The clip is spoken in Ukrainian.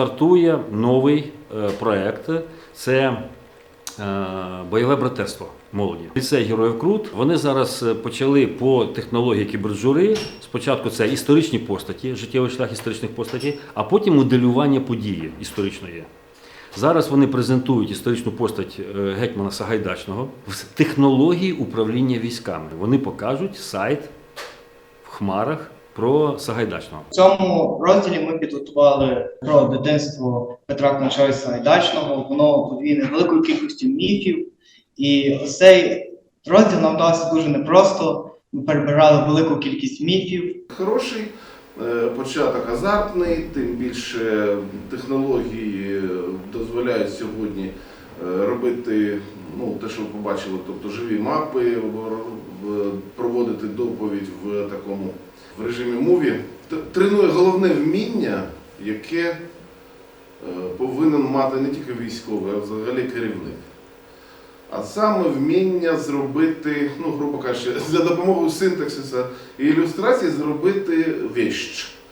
стартує новий е, проект. Це е, бойове братерство молоді. Ліцей Героїв Крут. Вони зараз е, почали по технології кіберджури. Спочатку це історичні постаті, життєвий шлях історичних постатей, а потім моделювання події історичної. Зараз вони презентують історичну постать гетьмана Сагайдачного в технології управління військами. Вони покажуть сайт в хмарах про Сагайдачного. В цьому розділі ми підготували про дитинство Петра Кончої Сайдачного. Воно подвійне великою кількістю міфів. І ось цей розділ нам вдався дуже непросто. Ми перебирали велику кількість міфів. Хороший е, початок азартний, тим більше технології е, дозволяють сьогодні е, робити ну, те, що ви побачили, тобто живі мапи, проводити доповідь в такому в режимі муві. Тренує головне вміння, яке е, повинен мати не тільки військовий, а взагалі керівник. А саме вміння зробити, ну, грубо кажучи, за допомогою синтаксиса і ілюстрації зробити вещь.